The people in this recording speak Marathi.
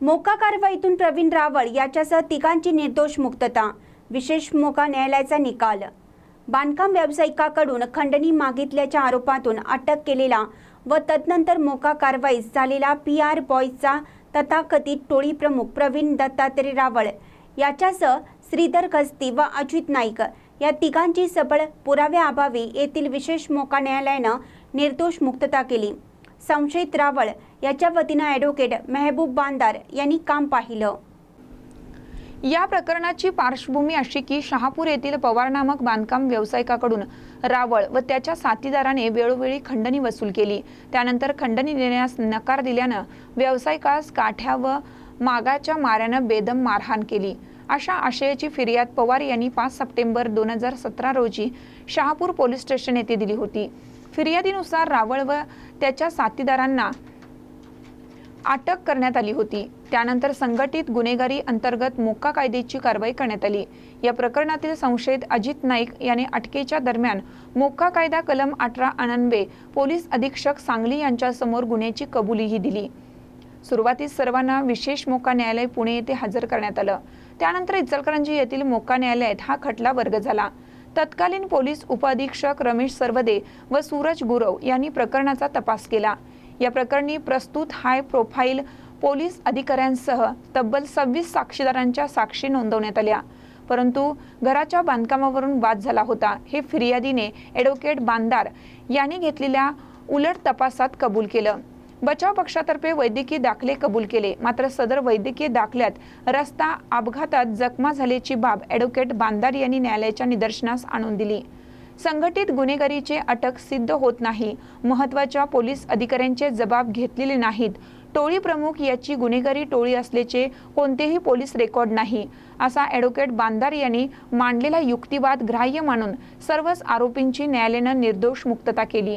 मोका कारवाईतून प्रवीण रावळ याच्यासह तिघांची निर्दोष मुक्तता. विशेष मोका न्यायालयाचा निकाल. बांधकाम व्यावसायिकाकडून खंडणी मागितल्याच्या आरोपातून अटक केलेला व तदनंतर मोका कारवाईस झालेला पी आर बॉयचा तथाकथित टोळी प्रमुख प्रवीण दत्तात्रय रावळ याच्यासह श्रीधर खस्ती व अजित नाईक या तिघांची सबळ पुराव्याअभावी येथील विशेष मोका न्यायालयानं निर्दोष मुक्तता केली. संशयित रावळ याच्या वतीनं ॲडव्होकेट मेहबूब बांदार यांनी काम पाहिलं. या प्रकरणाची पार्श्वभूमी अशी की शहापूर येथील पवार नामक बांधकाम व्यावसायिकाकडून रावळ व त्याच्या साथीदाराने वेळोवेळी खंडणी वसूल केली. त्यानंतर खंडणी देण्यास नकार दिल्यानं व्यावसायिकास काठ्या व मागाच्या माऱ्यानं बेदम मारहाण केली. अशा आशयाची फिर्याद पवार यांनी पाच सप्टेंबर दोन हजार सतरा रोजी शहापूर पोलीस स्टेशन येथे दिली होती. फिर्यादीनुसार रावळ व त्याच्या साथीदारांना अटक करण्यात आली होती. त्यानंतर संघटित गुन्हेगारी अंतर्गत मोक्का कायद्याची कारवाई करण्यात आली. या प्रकरणातील संशयित अजित नाईक याने अटकेच्या दरम्यान मोक्का कायदा कलम अठरा अनन्वे पोलीस अधीक्षक सांगली यांच्यासमोर गुन्ह्याची कबुलीही दिली. सुरुवातीस सर्वांना विशेष मोका न्यायालय पुणे येथे हजर करण्यात आलं. त्यानंतर इचलकरंजी येथील मोक्का न्यायालयात हा खटला वर्ग झाला. तत्कालीन पोलीस उपअधीक्षक रमेश सर्वदे व सूरज गुरव यांनी प्रकरणाचा तपास केला. या प्रकरणी प्रस्तुत हाय प्रोफाईल पोलीस अधिकाऱ्यांसह तब्बल सव्वीस साक्षीदारांच्या साक्षी नोंदवण्यात आल्या. परंतु घराच्या बांधकामावरून वाद झाला होता. हे फिर्यादीने ॲडव्होकेट बांदार यांनी घेतलेल्या उलट तपासात कबूल केलं. बचाव पक्षातर्फे वैद्यकीय दाखले कबूल केले. मात्र सदर वैद्यकीय दाखल्यात रस्ता अपघातात जखमा झाल्याची बाब ॲडव्होकेट बांदार यांनी न्यायालयाच्या निदर्शनास आणून दिली. संघटित गुन्हेगारीचे अटक सिद्ध होत नाही. महत्त्वाच्या पोलीस अधिकाऱ्यांचे जबाब घेतलेले नाहीत. टोळी प्रमुख याची गुन्हेगारी टोळी असल्याचे कोणतेही पोलीस रेकॉर्ड नाही असा ॲडव्होकेट बांदार यांनी मांडलेला युक्तिवाद ग्राह्य मानून सर्वच आरोपींची न्यायालयानं निर्दोष मुक्तता केली.